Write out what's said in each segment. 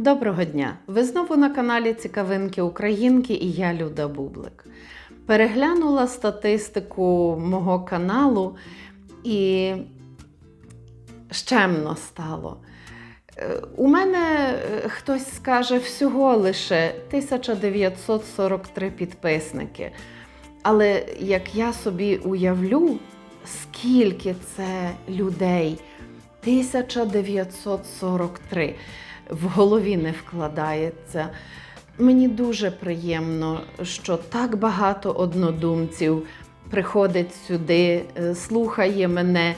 Доброго дня! Ви знову на каналі Цікавинки Українки і я Люда Бублик. Переглянула статистику мого каналу і щемно стало. Е, У мене е, хтось скаже всього лише 1943 підписники. Але як я собі уявлю, скільки це людей? 1943 в голові не вкладається. Мені дуже приємно, що так багато однодумців приходить сюди, е, слухає мене.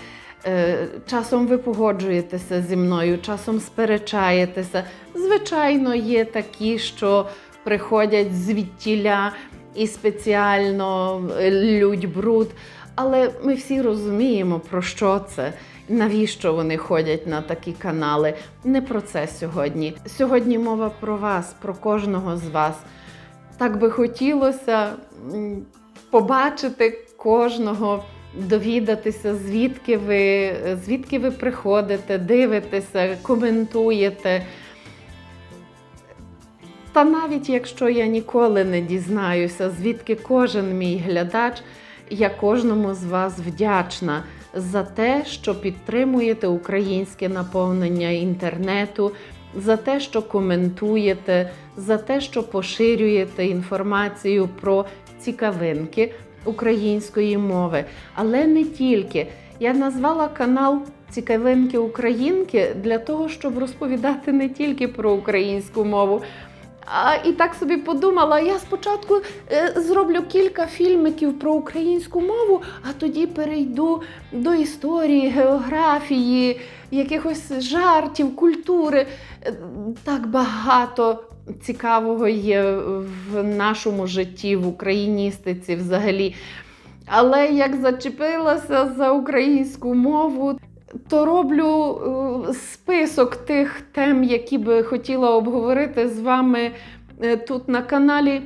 Е, Часом ви погоджуєтеся зі мною, часом сперечаєтеся. Звичайно, є такі, що приходять звідтіля і спеціально е, лють бруд. Але ми всі розуміємо, про що це, навіщо вони ходять на такі канали. Не про це сьогодні. Сьогодні мова про вас, про кожного з вас. Так би хотілося побачити кожного, довідатися, звідки ви, звідки ви приходите, дивитеся, коментуєте. Та навіть якщо я ніколи не дізнаюся, звідки кожен мій глядач, я кожному з вас вдячна за те, що підтримуєте українське наповнення інтернету, за те, що коментуєте, за те, що поширюєте інформацію про цікавинки української мови. Але не тільки. Я назвала канал Цікавинки Українки для того, щоб розповідати не тільки про українську мову. А, і так собі подумала, я спочатку е, зроблю кілька фільмиків про українську мову, а тоді перейду до історії, географії, якихось жартів, культури. Е, Так багато цікавого є в нашому житті, в україністиці взагалі. Але як зачепилася за українську мову, то роблю е, список тих які би хотіла обговорити з вами е, тут на каналі,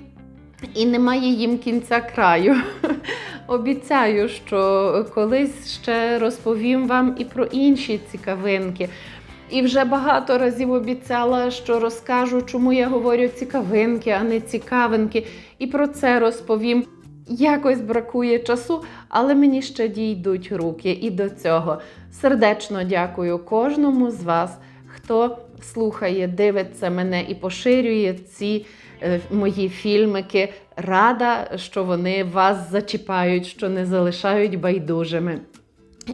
і немає їм кінця краю. Обіцяю, що колись ще розповім вам і про інші цікавинки. І вже багато разів обіцяла, що розкажу, чому я говорю цікавинки, а не цікавинки. І про це розповім. Якось бракує часу, але мені ще дійдуть руки і до цього. Сердечно дякую кожному з вас, хто слухає, дивиться мене і поширює ці е, мої фільмики. Рада, що вони вас зачіпають, що не залишають байдужими.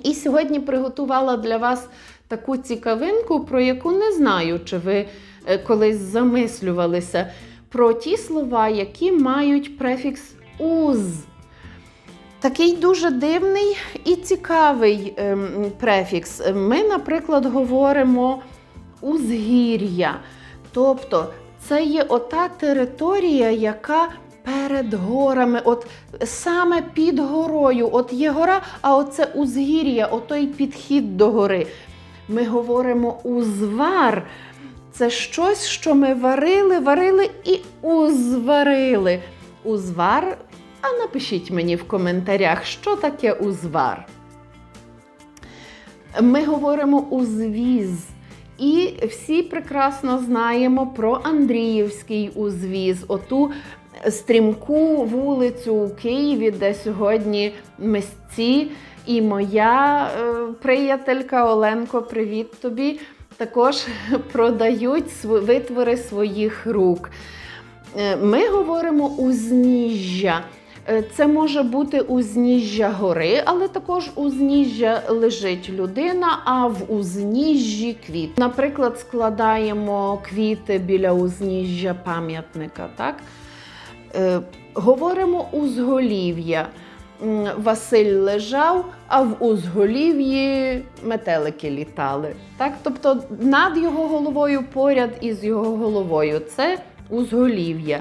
І сьогодні приготувала для вас таку цікавинку, про яку не знаю, чи ви е, колись замислювалися. Про ті слова, які мають префікс уз. Такий дуже дивний і цікавий ем, префікс. Ми, наприклад, говоримо узгір'я. Тобто це є ота територія, яка перед горами, от саме під горою. От є гора, а оце узгір'я, отой підхід до гори. Ми говоримо узвар. Це щось, що ми варили, варили і узварили. Узвар. А напишіть мені в коментарях, що таке узвар. Ми говоримо узвіз. І всі прекрасно знаємо про Андріївський узвіз, оту стрімку вулицю у Києві, де сьогодні мисці. І моя е, приятелька Оленко, привіт тобі, також продають витвори своїх рук. Е, Ми говоримо узніжжя. Е, Це може бути узніжжя гори, але також узніжжя лежить людина, а в узніжжі квіт. Наприклад, складаємо квіти біля узніжжя пам'ятника. Так? Е, Говоримо узголів'я. Василь лежав, а в узголів'ї метелики літали. Так? Тобто над його головою, поряд із його головою. Це узголів'я.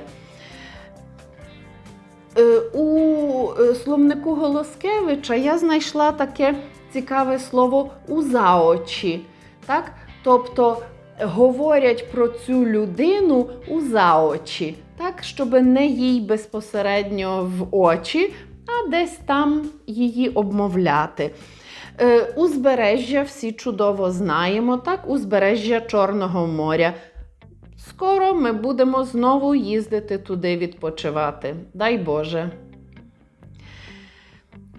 Е, У е, словнику Голоскевича я знайшла таке цікаве слово узаочі. Так? Тобто говорять про цю людину узаочі, так? щоб не їй безпосередньо в очі, а десь там її обмовляти. Е, Узбережжя всі чудово знаємо, так? Узбережжя Чорного моря. Скоро ми будемо знову їздити туди відпочивати. Дай Боже.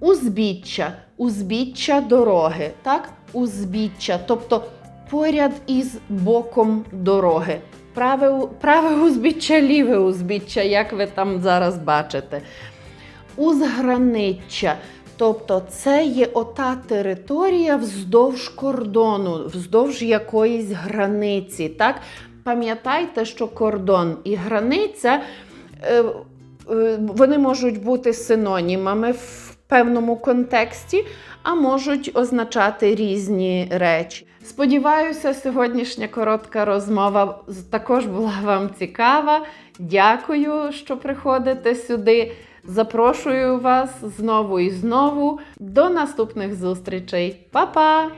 Узбіччя, узбіччя дороги, так? Узбіччя, тобто поряд із боком дороги. Праве, праве узбіччя, ліве узбіччя, як ви там зараз бачите. Узграниччя. Тобто це є ота територія вздовж кордону, вздовж якоїсь границі. Так? Пам'ятайте, що кордон і границя е, е, вони можуть бути синонімами в певному контексті, а можуть означати різні речі. Сподіваюся, сьогоднішня коротка розмова також була вам цікава. Дякую, що приходите сюди. Запрошую вас знову і знову. До наступних зустрічей. Па-па!